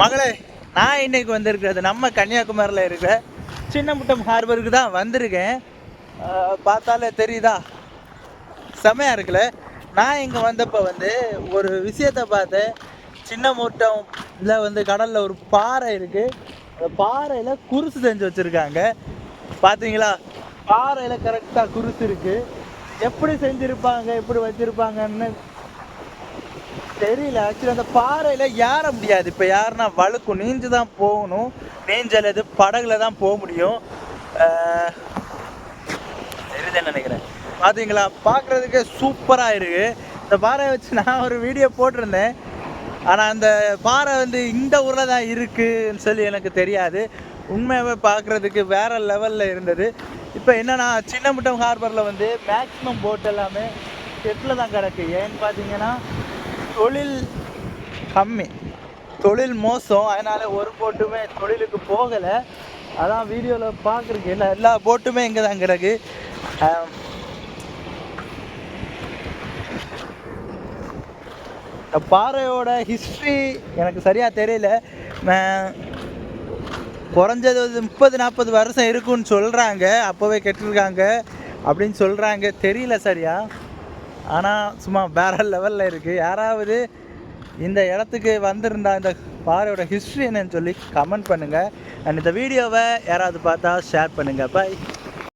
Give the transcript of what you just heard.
மகளே நான் இன்னைக்கு வந்திருக்கிறது நம்ம கன்னியாகுமரியில் இருக்கிற சின்னமுட்டம் ஹார்பருக்கு தான் வந்திருக்கேன். பார்த்தாலே தெரியுதா? செமையாக இருக்குல்ல? நான் இங்கே வந்தப்போ வந்து ஒரு விஷயத்தை பார்த்தேன். சின்னமுட்டம்ல வந்து கடலில் ஒரு பாறை இருக்குது அந்த பாறையில் குருசு செஞ்சு வச்சுருக்காங்க. பார்த்தீங்களா பாறையில் கரெக்டாக குருசு இருக்குது எப்படி செஞ்சுருப்பாங்க எப்படி வச்சுருப்பாங்கன்னு தெரியல. ஆக்சுவலி அந்த பாறையில் ஏற முடியாது. இப்போ யாருன்னா வழுக்கும் நீஞ்சு தான் போகணும். நீஞ்சல் இது படகுல தான் போக முடியும். தெரியுதுன்னு நினைக்கிறேன். பார்த்தீங்களா பார்க்குறதுக்கே சூப்பராக இருக்கு. இந்த பாறையை வச்சு நான் ஒரு வீடியோ போட்டிருந்தேன். ஆனால் அந்த பாறை வந்து இந்த ஊரில் தான் இருக்குன்னு சொல்லி எனக்கு தெரியாது. உண்மையாகவே பார்க்குறதுக்கு வேற லெவலில் இருந்தது. இப்போ என்னன்னா சின்னமுட்டம் ஹார்பரில் வந்து மேக்ஸிமம் போட் எல்லாமே செட்டில் தான் கிடக்கு. ஏன்னு பார்த்தீங்கன்னா தொழில் கம்மி. தொழில் மோசம். அதனால ஒரு போட்டுமே தொழிலுக்கு போகலை. அதான் வீடியோவில் பார்க்குறக்கு எல்லா எல்லா போட்டுமே இங்கே தான் கிடக்கு இந்த பாறையோட ஹிஸ்ட்ரி எனக்கு சரியாக தெரியல. நான் குறைஞ்சது முப்பது நாற்பது வருஷம் இருக்குன்னு சொல்கிறாங்க அப்போவே கெட்டிருக்காங்க. அப்படின்னு சொல்கிறாங்க தெரியல சரியா? ஆனால் சும்மா வேற லெவலில் இருக்குது யாராவது இந்த இடத்துக்கு வந்திருந்தா இந்த பாறையோட ஹிஸ்ட்ரி என்னன்னு சொல்லி கமெண்ட் பண்ணுங்கள் அண்ட் இந்த வீடியோவை யாராவது பார்த்தா ஷேர் பண்ணுங்கள் பாய்